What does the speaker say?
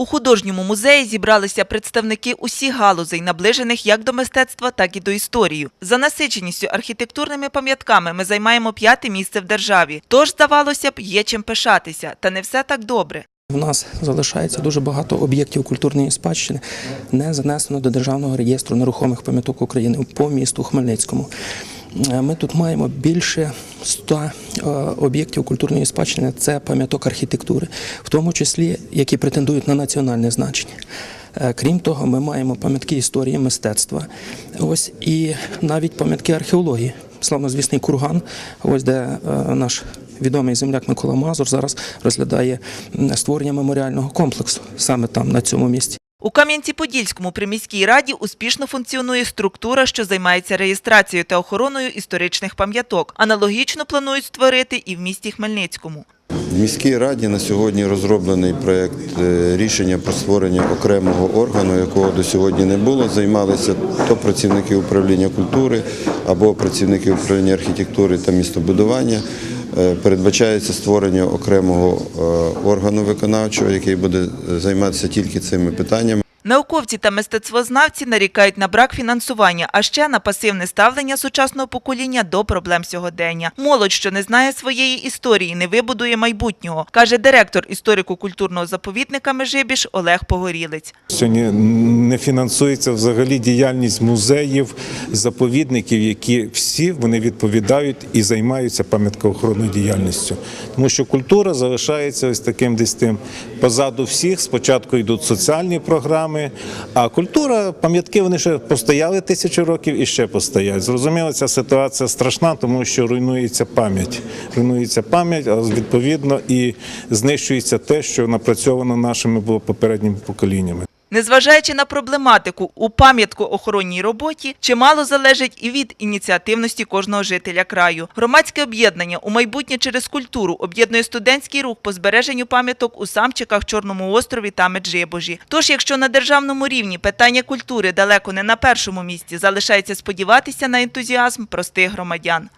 У художньому музеї зібралися представники усіх галузей, наближених як до мистецтва, так і до історії. За насиченістю архітектурними пам'ятками ми займаємо п'яте місце в державі. Тож, здавалося б, є чим пишатися, та не все так добре. У нас залишається дуже багато об'єктів культурної спадщини, не занесено до Державного реєстру нерухомих пам'яток України по місту Хмельницькому. Е, Ми тут маємо більше 100 е, об'єктів культурної спадщини, це пам'яток архітектури, в тому числі, які претендують на національне значення. Е, Крім того, ми маємо пам'ятки історії мистецтва, ось і навіть пам'ятки археології. Славнозвісний курган, ось де е, наш відомий земляк Микола Мазур зараз розглядає створення меморіального комплексу саме там, на цьому місці. У Кам'янці-Подільському при міській раді успішно функціонує структура, що займається реєстрацією та охороною історичних пам'яток. Аналогічно планують створити і в місті Хмельницькому. В міській раді на сьогодні розроблений проєкт е, рішення про створення окремого органу, якого до сьогодні не було. Займалися то працівники управління культури або працівники управління архітектури та містобудування. Е, Передбачається створення окремого е, органу виконавчого, який буде е, займатися тільки цими питаннями. Науковці та мистецтвознавці нарікають на брак фінансування, а ще на пасивне ставлення сучасного покоління до проблем сьогодення. Молодь, що не знає своєї історії, не вибудує майбутнього, каже директор історико-культурного заповідника Межибіж Олег Погорілець. Сьогодні не фінансується взагалі діяльність музеїв, заповідників, які всі вони відповідають і займаються пам'яткоохоронною діяльністю. Тому що культура залишається ось таким десь тим позаду всіх. Спочатку йдуть соціальні програми, а культура, пам'ятки вони ще постояли тисячу років і ще постоять. Зрозуміло, ця ситуація страшна, тому що руйнується пам'ять. Руйнується пам'ять, а відповідно і знищується те, що напрацьовано нашими було попередніми поколіннями. Незважаючи на проблематику у пам'яткоохоронній роботі, чимало залежить і від ініціативності кожного жителя краю. Громадське об'єднання у майбутнє через культуру об'єднує студентський рух по збереженню пам'яток у Самчиках, Чорному острові та Меджибожі. Тож, якщо на державному рівні питання культури далеко не на першому місці, залишається сподіватися на ентузіазм простих громадян.